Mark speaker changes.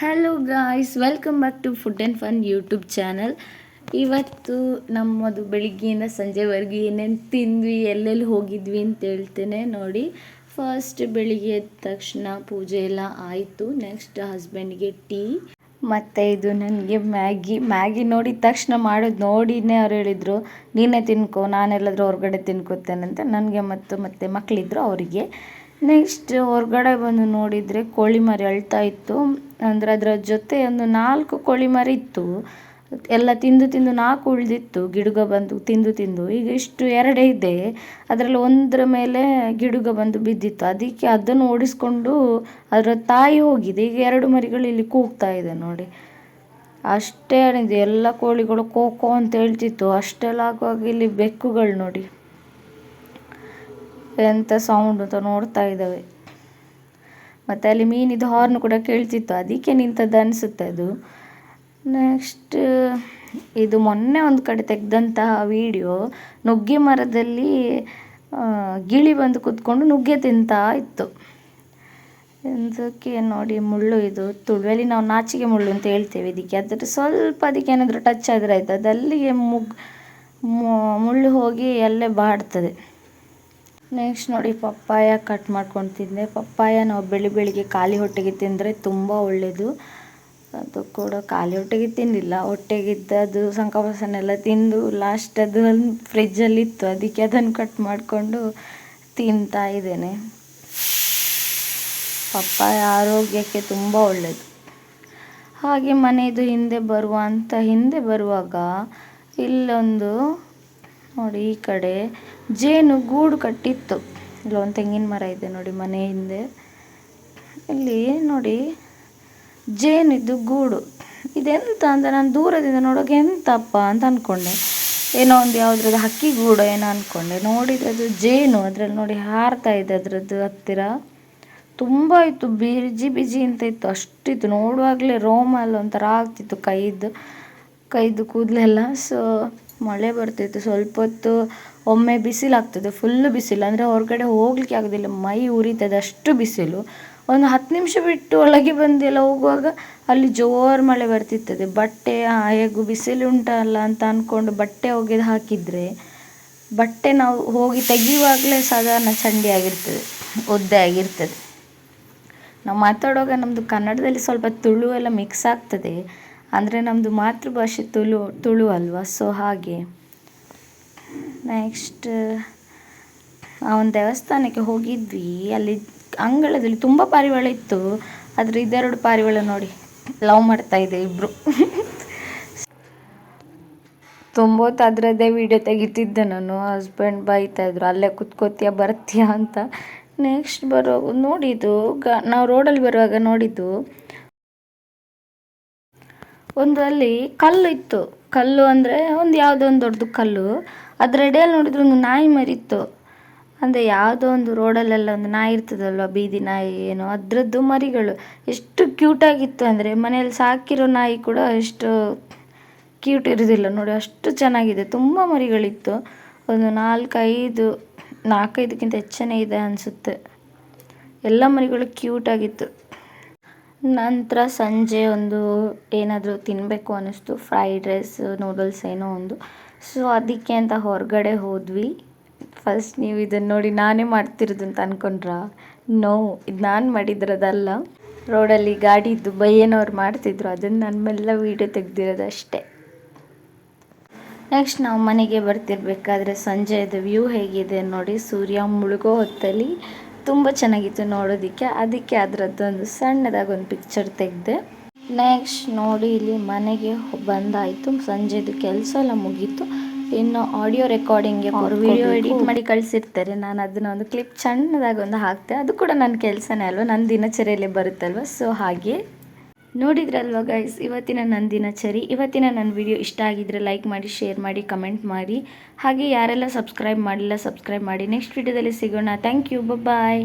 Speaker 1: Hello guys welcome back to food and fun YouTube channel ಇವತ್ತು ನಮ್ಮದು ಬೆಳಿಗ್ಗೆಯಿಂದ ಸಂಜೆವರೆಗೂ ಏನೇನು ತಿಂದ್ವಿ, ಎಲ್ಲೆಲ್ಲಿ ಹೋಗಿದ್ವಿ ಅಂತ ಹೇಳ್ತೇನೆ. ನೋಡಿ ಫಸ್ಟ್ ಬೆಳಿಗ್ಗೆ ಎದ್ದ ತಕ್ಷಣ ಪೂಜೆ ಎಲ್ಲ ಆಯಿತು. ನೆಕ್ಸ್ಟ್ ಹಸ್ಬೆಂಡ್ಗೆ ಟೀ ಮತ್ತು ಇದು ನನಗೆ ಮ್ಯಾಗಿ. ಮ್ಯಾಗಿ ನೋಡಿದ ತಕ್ಷಣ ಮಾಡೋದು ನೋಡಿನೇ ಅವ್ರು ಹೇಳಿದರು, ನೀನೇ ತಿನ್ಕೋ, ನಾನೆಲ್ಲಾದರೂ ಹೊರಗಡೆ ತಿನ್ಕೋತೇನಂತ ನನಗೆ ಮತ್ತು ಮತ್ತು ಮಕ್ಕಳಿದ್ರು ಅವರಿಗೆ. ನೆಕ್ಸ್ಟ್ ಹೊರಗಡೆ ಬಂದು ನೋಡಿದರೆ ಕೋಳಿ ಮರಿ ಅಳ್ತಾ ಇತ್ತು. ಅಂದರೆ ಅದರ ಜೊತೆ ಒಂದು ನಾಲ್ಕು ಕೋಳಿ ಮರಿ ಇತ್ತು. ಎಲ್ಲ ತಿಂದು ತಿಂದು ನಾಲ್ಕು ಉಳಿದಿತ್ತು. ಗಿಡುಗ ಬಂದು ತಿಂದು ತಿಂದು. ಈಗ ಇಷ್ಟು ಎರಡೇ ಇದೆ. ಅದರಲ್ಲಿ ಒಂದರ ಮೇಲೆ ಗಿಡುಗ ಬಂದು ಬಿದ್ದಿತ್ತು. ಅದಕ್ಕೆ ಅದನ್ನು ಓಡಿಸ್ಕೊಂಡು ಅದರ ತಾಯಿ ಹೋಗಿದೆ. ಈಗ ಎರಡು ಮರಿಗಳು ಇಲ್ಲಿ ಕೂಗ್ತಾ ಇದೆ ನೋಡಿ. ಅಷ್ಟೇ ಆಡಿದ್ದು ಎಲ್ಲ ಕೋಳಿಗಳು ಕೋಕೋ ಅಂತ ಹೇಳ್ತಿತ್ತು. ಅಷ್ಟೆಲ್ಲ ಆಗುವಾಗ ಇಲ್ಲಿ ಬೆಕ್ಕುಗಳು ನೋಡಿ. ಎಂಥ ಸೌಂಡ್ ಅಂತ ನೋಡ್ತಾ ಇದ್ದಾವೆ. ಮತ್ತು ಅಲ್ಲಿ ಮೀನಿದು ಹಾರ್ನ್ ಕೂಡ ಕೇಳ್ತಿತ್ತು. ಅದಕ್ಕೆ ನಿಂತದ್ದು ಅನಿಸುತ್ತೆ ಅದು. ನೆಕ್ಸ್ಟ್ ಇದು ಮೊನ್ನೆ ಒಂದು ಕಡೆ ತೆಗೆದಂತಹ ವಿಡಿಯೋ ನುಗ್ಗೆ ಮರದಲ್ಲಿ ಗಿಳಿ ಬಂದು ಕೂತ್ಕೊಂಡು ನುಗ್ಗೆ ತಿಂತಾ ಇತ್ತು. ಇದಕ್ಕೆ ನೋಡಿ ಮುಳ್ಳು ಇದು ತುಳುವಲ್ಲಿ ನಾವು ನಾಚಿಗೆ ಮುಳ್ಳು ಅಂತ ಹೇಳ್ತೇವೆ ಇದಕ್ಕೆ. ಅದರ ಸ್ವಲ್ಪ ಅದಕ್ಕೆ ಏನಾದರೂ ಟಚ್ ಆದರೆ ಆಯ್ತು. ಅದು ಅಲ್ಲಿಗೆ ಮುಗ್ ಮುಳ್ಳು ಹೋಗಿ ಅಲ್ಲೇ ಬಾಡ್ತದೆ. ನೆಕ್ಸ್ಟ್ ನೋಡಿ, ಪಪ್ಪಾಯ ಕಟ್ ಮಾಡ್ಕೊಂಡು ತಿಂದೆ. ಪಪ್ಪಾಯ ನಾವು ಬೆಳಿ ಬೆಳಿಗ್ಗೆ ಖಾಲಿ ಹೊಟ್ಟೆಗೆ ತಿಂದರೆ ತುಂಬ ಒಳ್ಳೆಯದು ಅದು ಕೂಡ ಖಾಲಿ ಹೊಟ್ಟೆಗೆ ತಿಂದಿಲ್ಲ ಹೊಟ್ಟೆಗಿದ್ದದು ಸಂಕಪಸನೆಲ್ಲ ತಿಂದು ಲಾಸ್ಟ್ ಅದು ಫ್ರಿಜ್ಜಲ್ಲಿ ಇತ್ತು. ಅದಕ್ಕೆ ಅದನ್ನು ಕಟ್ ಮಾಡಿಕೊಂಡು ತಿಂತಾ ಇದ್ದೇನೆ. ಪಪ್ಪಾಯ ಆರೋಗ್ಯಕ್ಕೆ ತುಂಬ ಒಳ್ಳೆಯದು ಹಾಗೆ ಮನೆಯದು ಹಿಂದೆ ಬರುವ ಅಂತ ಹಿಂದೆ ಬರುವಾಗ ಇಲ್ಲೊಂದು ನೋಡಿ ಈ ಕಡೆ ಜೇನು ಗೂಡು ಕಟ್ಟಿತ್ತು. ಇಲ್ಲೊಂದು ತೆಂಗಿನ ಮರ ಇದೆ ನೋಡಿ ಮನೆ ಹಿಂದೆ. ಇಲ್ಲಿ ನೋಡಿ ಜೇನಿದ್ದು ಗೂಡು. ಇದೆಂತ ಅಂತ ನಾನು ದೂರದಿಂದ ನೋಡೋಕೆ ಎಂತಪ್ಪ ಅಂತ ಅಂದ್ಕೊಂಡೆ ಏನೋ ಒಂದು ಯಾವುದ್ರದ್ದು ಹಕ್ಕಿ ಗೂಡು ಏನೋ ಅಂದ್ಕೊಂಡೆ ನೋಡಿದ್ರೆ ಅದು ಜೇನು, ಅದರಲ್ಲಿ ನೋಡಿ ಹಾರ್ತಾ ಇದೆ ಅದರದ್ದು ಹತ್ತಿರ. ತುಂಬ ಇತ್ತು, ಬಿಜಿ ಬಿಜಿ ಅಂತ ಇತ್ತು. ಅಷ್ಟಿತ್ತು. ನೋಡುವಾಗಲೇ ರೋಮಲ್ಲಿ ಒಂಥರ ಆಗ್ತಿತ್ತು ಕೈದು ಕೈದು ಕೂದಲೆಲ್ಲ. ಸೊ ಮಳೆ ಬರ್ತಿತ್ತು. ಸ್ವಲ್ಪ ಹೊತ್ತು ಒಮ್ಮೆ ಬಿಸಿಲಾಗ್ತದೆ ಫುಲ್ಲು ಬಿಸಿಲು. ಅಂದರೆ ಹೊರಗಡೆ ಹೋಗ್ಲಿಕ್ಕೆ ಆಗೋದಿಲ್ಲ, ಮೈ ಉರಿತದೆ ಅಷ್ಟು ಬಿಸಿಲು. ಒಂದು ಹತ್ತು ನಿಮಿಷ ಬಿಟ್ಟು ಒಳಗೆ ಬಂದೆಲ್ಲ ಹೋಗುವಾಗ ಅಲ್ಲಿ ಜೋರು ಮಳೆ ಬರ್ತಿರ್ತದೆ ಬಟ್ಟೆ ಹೇಗೂ ಬಿಸಿಲು ಉಂಟಲ್ಲ ಅಂತ ಅಂದ್ಕೊಂಡು ಬಟ್ಟೆ ಒಗೆದು ಹಾಕಿದರೆ, ಬಟ್ಟೆ ನಾವು ಹೋಗಿ ತೆಗೆಯುವಾಗಲೇ ಸಾಧಾರಣ ಚಂಡಿ ಆಗಿರ್ತದೆ, ಒದ್ದೆ ಆಗಿರ್ತದೆ. ನಾವು ಮಾತಾಡುವಾಗ ನಮ್ಮದು ಕನ್ನಡದಲ್ಲಿ ಸ್ವಲ್ಪ ತುಳು ಎಲ್ಲ ಮಿಕ್ಸ್ ಆಗ್ತದೆ. ಅಂದರೆ ನಮ್ಮದು ಮಾತೃಭಾಷೆ ತುಳು ತುಳು ಅಲ್ವಾ? ಸೊ ಹಾಗೆ. ನೆಕ್ಸ್ಟ್ ಆ ಒಂದು ದೇವಸ್ಥಾನಕ್ಕೆ ಹೋಗಿದ್ವಿ. ಅಲ್ಲಿ ಅಂಗಳದಲ್ಲಿ ತುಂಬ ಪಾರಿವಾಳ ಇತ್ತು. ಆದರೆ ಇದೆರಡು ಪಾರಿವಾಳ ನೋಡಿ ಲವ್ ಮಾಡ್ತಾ ಇದೆ ಇಬ್ಬರು ತುಂಬ ಹೊತ್ತು ಅದರದ್ದೇ ವೀಡಿಯೋ ತೆಗಿತಿದ್ದೆ ನಾನು. ಹಸ್ಬೆಂಡ್ ಬೈತಾ ಇದ್ರು, ಅಲ್ಲೇ ಕುತ್ಕೋತೀಯ, ಬರ್ತೀಯ ಅಂತ. ನೆಕ್ಸ್ಟ್ ಬರೋ ನೋಡಿದ್ದು ಗ, ನಾವು ರೋಡಲ್ಲಿ ಬರುವಾಗ ನೋಡಿದ್ದು ಒಂದು ಅಲ್ಲಿ ಕಲ್ಲು ಇತ್ತು. ಕಲ್ಲು ಅಂದರೆ ಒಂದು ಯಾವುದೋ ಒಂದು ದೊಡ್ಡದು ಕಲ್ಲು. ಅದರ ಅಡಿಯಲ್ಲಿ ನೋಡಿದ್ರೆ ಒಂದು ನಾಯಿ ಮರಿತ್ತು ಅಂದರೆ ಯಾವುದೋ ಒಂದು ರೋಡಲ್ಲೆಲ್ಲ ಒಂದು ನಾಯಿ ಇರ್ತದಲ್ವ, ಬೀದಿ ನಾಯಿ ಏನೋ, ಅದರದ್ದು ಮರಿಗಳು. ಎಷ್ಟು ಕ್ಯೂಟಾಗಿತ್ತು ಅಂದರೆ ಮನೆಯಲ್ಲಿ ಸಾಕಿರೋ ನಾಯಿ ಕೂಡ ಎಷ್ಟು ಕ್ಯೂಟ್ ಇರೋದಿಲ್ಲ ನೋಡಿ, ಅಷ್ಟು ಚೆನ್ನಾಗಿದೆ. ತುಂಬ ಮರಿಗಳಿತ್ತು. ಒಂದು ನಾಲ್ಕೈದು, ನಾಲ್ಕೈದಕ್ಕಿಂತ ಹೆಚ್ಚನೇ ಇದೆ ಅನಿಸುತ್ತೆ. ಎಲ್ಲ ಮರಿಗಳು ಕ್ಯೂಟಾಗಿತ್ತು ನಂತರ ಸಂಜೆ ಒಂದು ಏನಾದರೂ ತಿನ್ನಬೇಕು ಅನ್ನಿಸ್ತು. ಫ್ರೈಡ್ ರೈಸ್ ನೂಡಲ್ಸ್ ಏನೋ ಒಂದು. ಸೊ ಅದಕ್ಕೆ ಅಂತ ಹೊರಗಡೆ ಹೋದ್ವಿ. ಫಸ್ಟ್ ನೀವು ಇದನ್ನು ನೋಡಿ ನಾನೇ ಮಾಡ್ತಿರೋದು ಅಂತ ಅಂದ್ಕೊಂಡ್ರಾ ನೋ ಇದು ನಾನು ಮಾಡಿದ್ರದಲ್ಲ. ರೋಡಲ್ಲಿ ಗಾಡಿ ಇದ್ದು ಬೈಯನವ್ರು ಮಾಡ್ತಿದ್ರು. ಅದನ್ನು ನನ್ನ ಮೇಲೆ ವೀಡಿಯೋ ತೆಗ್ದಿರೋದಷ್ಟೇ ನೆಕ್ಸ್ಟ್ ನಾವು ಮನೆಗೆ ಬರ್ತಿರ್ಬೇಕಾದ್ರೆ ಸಂಜೆಯದು ವ್ಯೂ ಹೇಗಿದೆ ನೋಡಿ. ಸೂರ್ಯ ಮುಳುಗೋ ಹೊತ್ತಲ್ಲಿ ತುಂಬ ಚೆನ್ನಾಗಿತ್ತು ನೋಡೋದಕ್ಕೆ. ಅದಕ್ಕೆ ಅದರದ್ದೊಂದು ಸಣ್ಣದಾಗಿ ಒಂದು ಪಿಕ್ಚರ್ ತೆಗೆದೆ. ನೆಕ್ಸ್ಟ್ ನೋಡಿ ಇಲ್ಲಿ ಮನೆಗೆ ಬಂದಾಯಿತು. ಸಂಜೆದು ಕೆಲಸ ಎಲ್ಲ ಮುಗೀತು. ಇನ್ನು ಆಡಿಯೋ ರೆಕಾರ್ಡಿಂಗ್ಗೆ ಅವರು ವಿಡಿಯೋ ಎಡಿಟ್ ಮಾಡಿ ಕಳಿಸಿರ್ತಾರೆ. ನಾನು ಅದನ್ನ ಒಂದು ಕ್ಲಿಪ್ ಸಣ್ಣದಾಗಿ ಒಂದು ಹಾಕ್ತೆ. ಅದು ಕೂಡ ನನ್ನ ಕೆಲಸನೇ ಅಲ್ವಾ? ನನ್ನ ದಿನಚರಿಯಲ್ಲಿ ಬರುತ್ತಲ್ವ? ಸೊ ಹಾಗೆ. ನೋಡಿದ್ರಲ್ವ ಗೈಸ್ ಇವತ್ತಿನ ನನ್ನ ದಿನಚರಿ, ಇವತ್ತಿನ ನನ್ನ ವಿಡಿಯೋ ಇಷ್ಟ ಆಗಿದ್ರೆ ಲೈಕ್ ಮಾಡಿ ಶೇರ್ ಮಾಡಿ ಕಮೆಂಟ್ ಮಾಡಿ. ಹಾಗೆ ಯಾರೆಲ್ಲ ಸಬ್ಸ್ಕ್ರೈಬ್ ಮಾಡಿಲ್ಲ ಸಬ್ಸ್ಕ್ರೈಬ್ ಮಾಡಿ. ನೆಕ್ಸ್ಟ್ ವಿಡಿಯೋದಲ್ಲಿ ಸಿಗೋಣ. Thank you bye